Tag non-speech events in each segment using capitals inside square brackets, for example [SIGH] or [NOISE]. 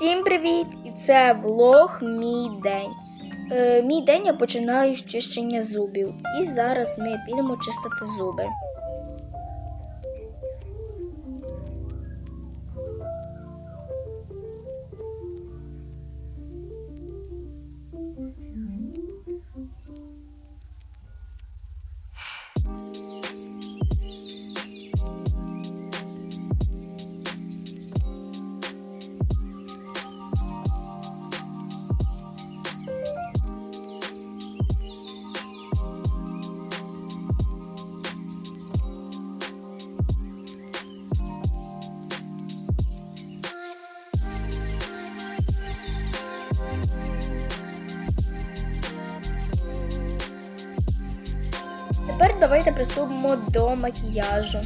Всім привіт! І це влог Мій день. Е, мій день я починаю з чищення зубів. І зараз ми підемо чистити зуби. Тепер давайте приступимо до макіяжу.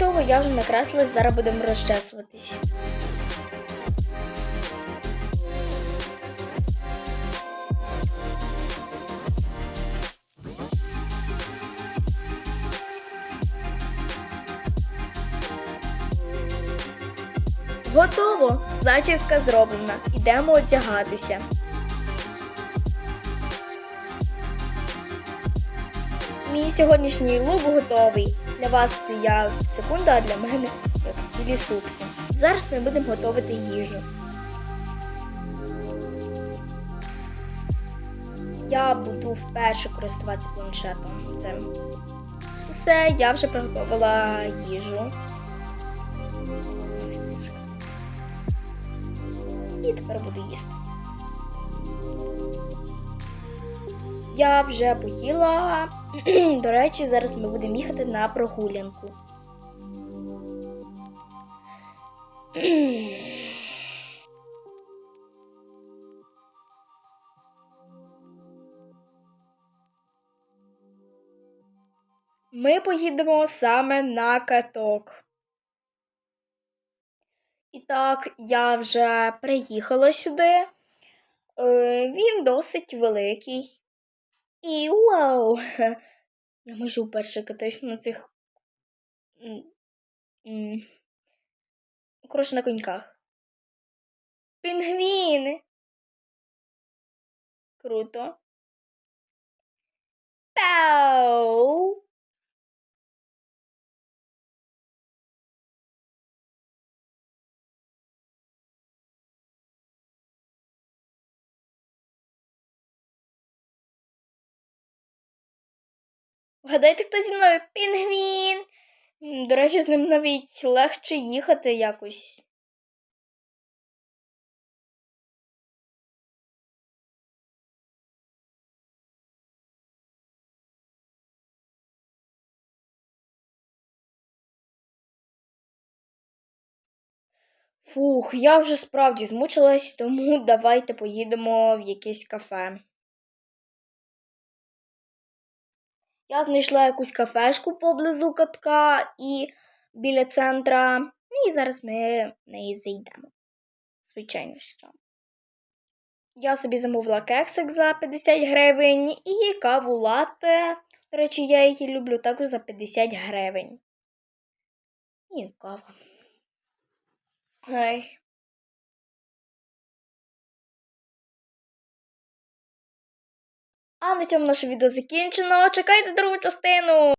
Готово, я вже накрасилась, зараз будемо розчесуватись. Готово! Зачіска зроблена. Ідемо одягатися. Мій сьогоднішній лук готовий. Для вас це як секунда, а для мене як цілі сутки. Зараз ми будемо готувати їжу. Я буду вперше користуватися планшетом цим. Все, я вже приготувала їжу. І тепер буду їсти. Я вже поїла. [CLEARS THROAT] До речі, зараз ми будемо їхати на прогулянку. [CLEARS THROAT] Ми поїдемо саме на каток. І так, я вже приїхала сюди. Е, Він досить великий. І вау! [LAUGHS] Я можу вперше катаюсь на цих. Коротше, на коньках. Пінгвіни. Круто. Тау! Вгадайте, хто зі мною? Пінгвін. До речі, з ним навіть легше їхати якось. Фух, я вже справді змучилась, тому давайте поїдемо в якесь кафе. Я знайшла якусь кафешку поблизу катка і біля центра. Ну і зараз ми в неї зайдемо. Звичайно, що. Я собі замовила кексик за 50 гривень і каву латте. До речі, я її люблю також за 50 гривень. І кава. Ай. А на цьому наше відео закінчено. Чекайте другу частину.